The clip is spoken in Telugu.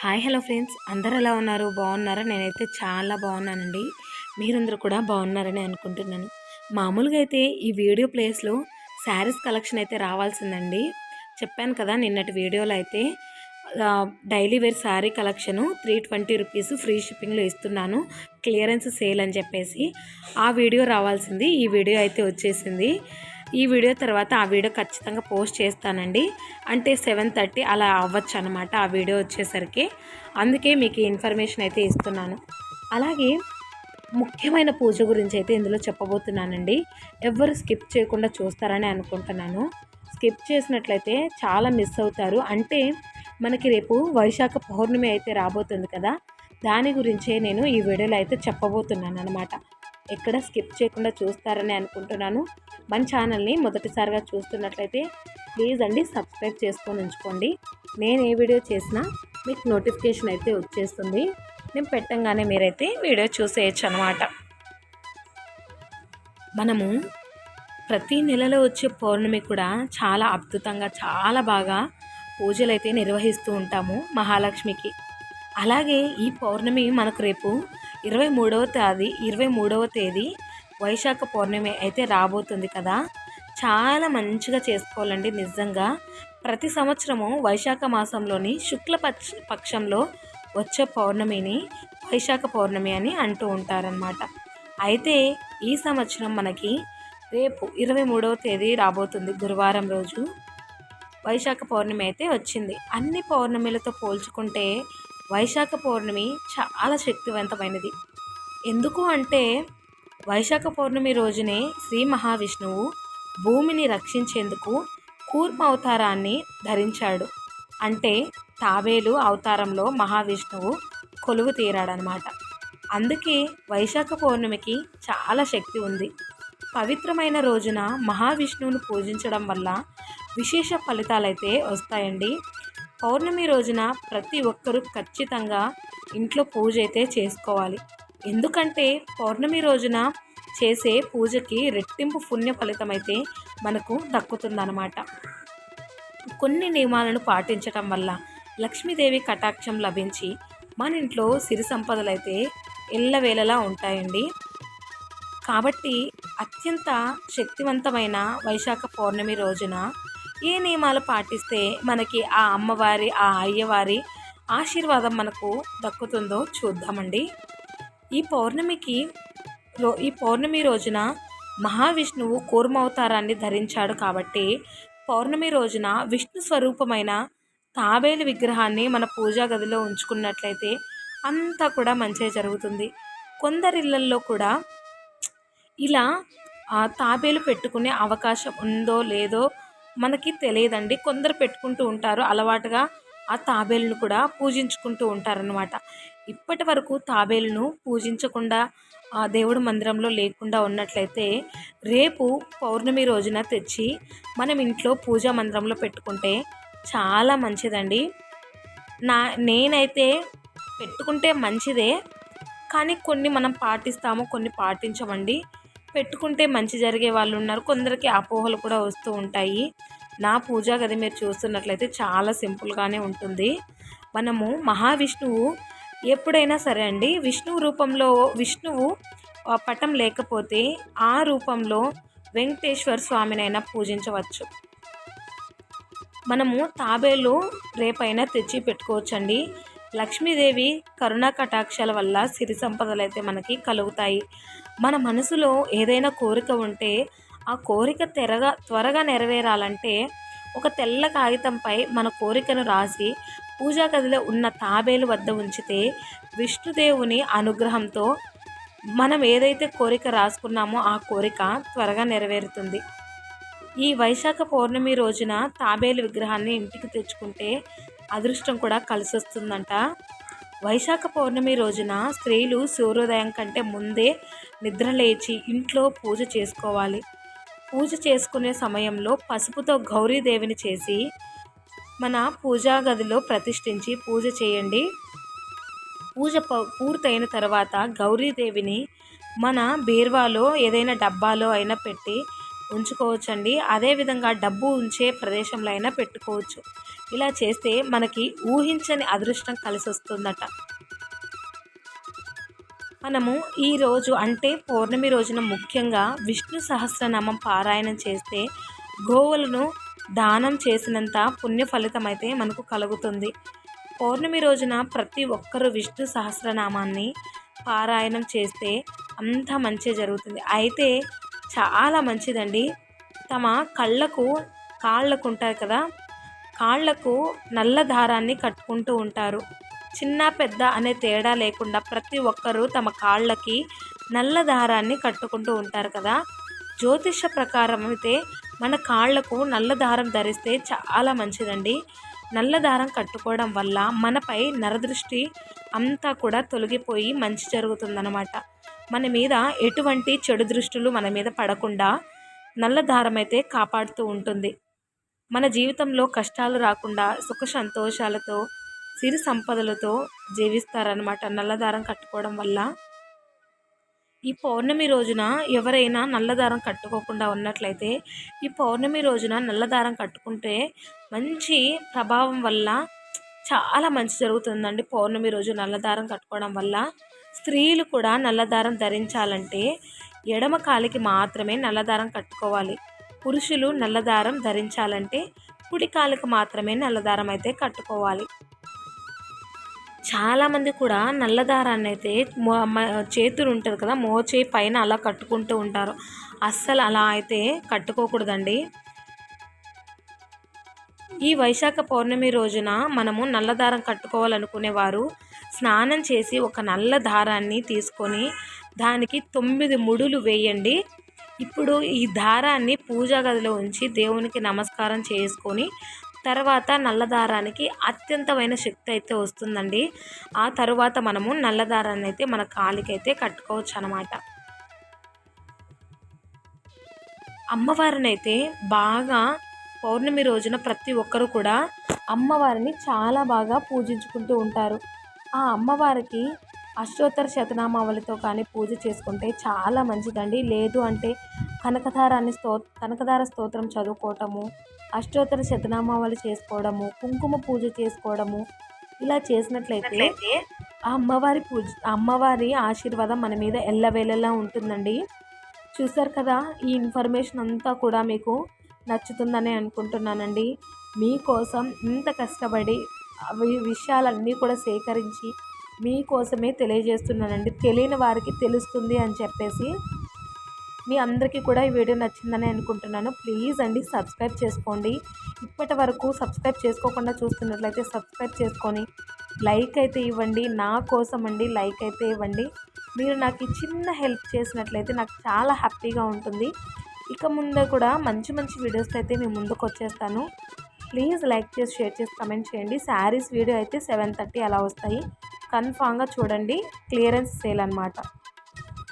Hi hello friends. అందరు ఎలా ఉన్నారు? బాగున్నారా? నేనైతే చాలా బాగున్నానండి. మీరందరూ కూడా బాగున్నారని అనుకుంటున్నాను. మామూలుగా అయితే ఈ వీడియో ప్లేస్లో శారీస్ కలెక్షన్ అయితే రావాల్సిందండి. చెప్పాను కదా నిన్నటి వీడియోలో అయితే daily wear sari collection three twenty rupees free షిప్పింగ్లో ఇస్తున్నాను. క్లియరెన్స్ సేల్ అని చెప్పేసి ఆ వీడియో రావాల్సింది. ఈ వీడియో అయితే వచ్చేసింది. ఈ వీడియో తర్వాత ఆ వీడియో ఖచ్చితంగా పోస్ట్ చేస్తానండి. అంటే సెవెన్ థర్టీ అలా అవ్వచ్చు అనమాట ఆ వీడియో వచ్చేసరికి. అందుకే మీకు ఇన్ఫర్మేషన్ అయితే ఇస్తున్నాను. అలాగే ముఖ్యమైన పూజ గురించి అయితే ఇందులో చెప్పబోతున్నానండి. ఎవ్వరు స్కిప్ చేయకుండా చూస్తారని అనుకుంటున్నాను. స్కిప్ చేసినట్లయితే చాలా మిస్ అవుతారు. అంటే మనకి రేపు వైశాఖ పౌర్ణమి అయితే రాబోతుంది కదా. దాని గురించే నేను ఈ వీడియోలో అయితే చెప్పబోతున్నాను అనమాట ఎక్కడ స్కిప్ చేయకుండా చూస్తారని అనుకుంటున్నాను. మన ఛానల్ని మొదటిసారిగా చూస్తున్నట్లయితే ప్లీజ్ అండి సబ్స్క్రైబ్ చేసుకొని ఉంచుకోండి. నేను ఏ వీడియో చేసినా మీకు నోటిఫికేషన్ అయితే వచ్చేస్తుంది. నేను పెట్టంగానే మీరైతే వీడియో చూసేయచ్చు అనమాట మనము ప్రతి నెలలో వచ్చే పౌర్ణమి కూడా చాలా అద్భుతంగా చాలా బాగా పూజలు అయితే నిర్వహిస్తూ ఉంటాము మహాలక్ష్మికి. అలాగే ఈ పౌర్ణమి మనకు రేపు ఇరవై మూడవ తేదీ ఇరవై మూడవ తేదీ వైశాఖ పౌర్ణమి అయితే రాబోతుంది కదా. చాలా మంచిగా చేసుకోవాలండి నిజంగా. ప్రతి సంవత్సరము వైశాఖ మాసంలోని శుక్ల పక్ష పక్షంలో వచ్చే పౌర్ణమిని వైశాఖ పౌర్ణమి అని అంటూ ఉంటారనమాట అయితే ఈ సంవత్సరం మనకి రేపు ఇరవై మూడవ తేదీ రాబోతుంది గురువారం రోజు. వైశాఖ పౌర్ణమి అయితే వచ్చింది. అన్ని పౌర్ణమిలతో పోల్చుకుంటే వైశాఖ పౌర్ణమి చాలా శక్తివంతమైనది. ఎందుకు అంటే వైశాఖ పౌర్ణమి రోజునే శ్రీ మహావిష్ణువు భూమిని రక్షించేందుకు కూర్మ అవతారాన్ని ధరించాడు. అంటే తాబేలు అవతారంలో మహావిష్ణువు కొలువు తీరాడనమాట అందుకే వైశాఖ పౌర్ణమికి చాలా శక్తి ఉంది. పవిత్రమైన రోజున మహావిష్ణువును పూజించడం వల్ల విశేష ఫలితాలైతే వస్తాయండి. పౌర్ణమి రోజున ప్రతి ఒక్కరూ ఖచ్చితంగా ఇంట్లో పూజ అయితే చేసుకోవాలి. ఎందుకంటే పౌర్ణమి రోజున చేసే పూజకి రెట్టింపు పుణ్య ఫలితం అయితే మనకు దక్కుతుందన్నమాట. కొన్ని నియమాలను పాటించటం వల్ల లక్ష్మీదేవి కటాక్షం లభించి మన ఇంట్లో సిరి సంపదలు అయితే ఎల్లవేళలా ఉంటాయండి. కాబట్టి అత్యంత శక్తివంతమైన వైశాఖ పౌర్ణమి రోజున ఈ నియమాలు పాటిస్తే మనకి ఆ అమ్మవారి ఆ అయ్యవారి ఆశీర్వాదం మనకు దక్కుతుందో చూద్దామండి. ఈ పౌర్ణమికి రో ఈ పౌర్ణమి రోజున మహావిష్ణువు కూర్మావతారాన్ని ధరించాడు కాబట్టి పౌర్ణమి రోజున విష్ణు స్వరూపమైన తాబేలు విగ్రహాన్ని మన పూజా గదిలో ఉంచుకున్నట్లయితే అంతా కూడా మంచిగా జరుగుతుంది. కొందరిళ్ళల్లో కూడా ఇలా తాబేలు పెట్టుకునే అవకాశం ఉందో లేదో మనకి తెలియదండి. కొందరు పెట్టుకుంటూ ఉంటారు. అలవాటుగా ఆ తాబేలును కూడా పూజించుకుంటూ ఉంటారనమాట ఇప్పటి వరకు తాబేలును పూజించకుండా ఆ దేవుడి మందిరంలో లేకుండా ఉన్నట్లయితే రేపు పౌర్ణమి రోజున తెచ్చి మనం ఇంట్లో పూజా మందిరంలో పెట్టుకుంటే చాలా మంచిదండి. నా నేనైతే పెట్టుకుంటే మంచిదే. కానీ కొన్ని మనం పాటిస్తాము కొన్ని పాటించమండి. పెట్టుకుంటే మంచి జరిగే వాళ్ళు ఉన్నారు. కొందరికి అపోహలు కూడా వస్తూ ఉంటాయి. నా పూజా గది మీరు చూస్తున్నట్లయితే చాలా సింపుల్గానే ఉంటుంది. మనము మహావిష్ణువు ఎప్పుడైనా సరే అండి విష్ణువు రూపంలో విష్ణువు పటం లేకపోతే ఆ రూపంలో వెంకటేశ్వర స్వామినైనా పూజించవచ్చు. మనము తాబేలు రేపైనా తెచ్చి పెట్టుకోవచ్చండి. లక్ష్మీదేవి కరుణా కటాక్షాల వల్ల సిరి సంపదలు అయితే మనకి కలుగుతాయి. మన మనసులో ఏదైనా కోరిక ఉంటే ఆ కోరిక తెరగా త్వరగా నెరవేరాలంటే ఒక తెల్ల కాగితంపై మన కోరికను రాసి పూజా గదిలో ఉన్న తాబేలు వద్ద ఉంచితే విష్ణుదేవుని అనుగ్రహంతో మనం ఏదైతే కోరిక రాసుకున్నామో ఆ కోరిక త్వరగా నెరవేరుతుంది. ఈ వైశాఖ పౌర్ణమి రోజున తాబేలు విగ్రహాన్ని ఇంటికి తెచ్చుకుంటే అదృష్టం కూడా కలిసి వస్తుందంట వైశాఖ పౌర్ణమి రోజున స్త్రీలు సూర్యోదయం కంటే ముందే నిద్ర లేచి ఇంట్లో పూజ చేసుకోవాలి. పూజ చేసుకునే సమయంలో పసుపుతో గౌరీదేవిని చేసి మన పూజా గదిలో ప్రతిష్ఠించి పూజ చేయండి. పూజ ప- పూర్తయిన తర్వాత గౌరీదేవిని మన బీర్వాలో ఏదైనా డబ్బాలో అయినా పెట్టి ఉంచుకోవచ్చండి. అదేవిధంగా డబ్బు ఉంచే ప్రదేశంలో అయినా పెట్టుకోవచ్చు. ఇలా చేస్తే మనకి ఊహించని అదృష్టం కలిసి వస్తుందట మనము ఈరోజు అంటే పౌర్ణమి రోజున ముఖ్యంగా విష్ణు సహస్రనామం పారాయణం చేస్తే గోవులను దానం చేసినంత పుణ్య ఫలితం అయితే మనకు కలుగుతుంది. పౌర్ణమి రోజున ప్రతి ఒక్కరూ విష్ణు సహస్రనామాన్ని పారాయణం చేస్తే అంత మంచి జరుగుతుంది. అయితే చాలా మంచిదండి. తమ కళ్ళకు కాళ్ళకు ఉంటారు కదా కాళ్ళకు నల్ల దారాన్ని కట్టుకుంటూ ఉంటారు. చిన్న పెద్ద అనే తేడా లేకుండా ప్రతి ఒక్కరూ తమ కాళ్ళకి నల్ల దారాన్ని కట్టుకుంటూ ఉంటారు కదా. జ్యోతిష ప్రకారం అయితే మన కాళ్ళకు నల్ల దారం ధరిస్తే చాలా మంచిదండి. నల్ల దారం కట్టుకోవడం వల్ల మనపై నరదృష్టి అంతా కూడా తొలగిపోయి మంచి జరుగుతుందన్నమాట. మన మీద ఎటువంటి చెడు దృష్టులు మన మీద పడకుండా నల్ల దారం అయితే కాపాడుతూ ఉంటుంది. మన జీవితంలో కష్టాలు రాకుండా సుఖ సంతోషాలతో సిరి సంపదలతో జీవిస్తారనమాట నల్లదారం కట్టుకోవడం వల్ల. ఈ పౌర్ణమి రోజున ఎవరైనా నల్లదారం కట్టుకోకుండా ఉన్నట్లయితే ఈ పౌర్ణమి రోజున నల్లదారం కట్టుకుంటే మంచి ప్రభావం వల్ల చాలా మంచి జరుగుతుందండి పౌర్ణమి రోజు నల్లదారం కట్టుకోవడం వల్ల. స్త్రీలు కూడా నల్లదారం ధరించాలంటే ఎడమ కాలికి మాత్రమే నల్లదారం కట్టుకోవాలి. పురుషులు నల్లదారం ధరించాలంటే కుడికాలకు మాత్రమే నల్లదారం అయితే కట్టుకోవాలి. చాలామంది కూడా నల్లదారాన్ని అయితే చేతులు ఉంటుంది కదా మోచేయి పైన అలా కట్టుకుంటూ ఉంటారు. అస్సలు అలా అయితే కట్టుకోకూడదండి. ఈ వైశాఖ పౌర్ణమి రోజున మనము నల్లదారం కట్టుకోవాలనుకునేవారు స్నానం చేసి ఒక నల్ల దారాన్ని తీసుకొని దానికి తొమ్మిది ముడులు వేయండి. ఇప్పుడు ఈ దారాన్ని పూజా గదిలో ఉంచి దేవునికి నమస్కారం చేసుకొని తర్వాత నల్లదారానికి అత్యంతమైన శక్తి అయితే వస్తుందండి. ఆ తరువాత మనము నల్లదారాన్ని అయితే మన కాలికైతే కట్టుకోవచ్చు అనమాట అమ్మవారిని అయితే బాగా పౌర్ణమి రోజున ప్రతి ఒక్కరు కూడా అమ్మవారిని చాలా బాగా పూజించుకుంటూ ఉంటారు. ఆ అమ్మవారికి అష్టోత్తర శతనామావళితో కానీ పూజ చేసుకుంటే చాలా మంచిదండి. లేదు అంటే కనకధారాన్ని స్తో కనకధార స్తోత్రం చదువుకోవటము అష్టోత్తర శతనామావళి చేసుకోవడము కుంకుమ పూజ చేసుకోవడము ఇలా చేసినట్లయితే ఆ అమ్మవారి పూజ అమ్మవారి ఆశీర్వాదం మన మీద ఎల్లవేళలా ఉంటుందండి. చూసారు కదా ఈ ఇన్ఫర్మేషన్ అంతా కూడా మీకు నచ్చుతుందని అనుకుంటున్నానండి. మీకోసం ఇంత కష్టపడి విషయాలన్నీ కూడా సేకరించి మీకోసమే తెలియజేస్తున్నానండి. తెలియని వారికి తెలుస్తుంది అని చెప్పేసి మీ అందరికీ కూడా ఈ వీడియో నచ్చిందని అనుకుంటున్నాను. ప్లీజ్ అండి సబ్స్క్రైబ్ చేసుకోండి. ఇప్పటి వరకు సబ్స్క్రైబ్ చేసుకోకుండా చూస్తున్నట్లయితే సబ్స్క్రైబ్ చేసుకొని లైక్ అయితే ఇవ్వండి. నా కోసం అండి లైక్ అయితే ఇవ్వండి. మీరు నాకు చిన్న హెల్ప్ చేసినట్లయితే నాకు చాలా హ్యాపీగా ఉంటుంది. ఇక ముందు కూడా మంచి మంచి వీడియోస్ అయితే మేము ముందుకు వచ్చేస్తాను. ప్లీజ్ లైక్ చేసి షేర్ చేసి కమెంట్ చేయండి. శారీస్ వీడియో అయితే సెవెన్ థర్టీ అలా వస్తాయి. కన్ఫామ్గా చూడండి. క్లియరెన్స్ సేల్ అనమాట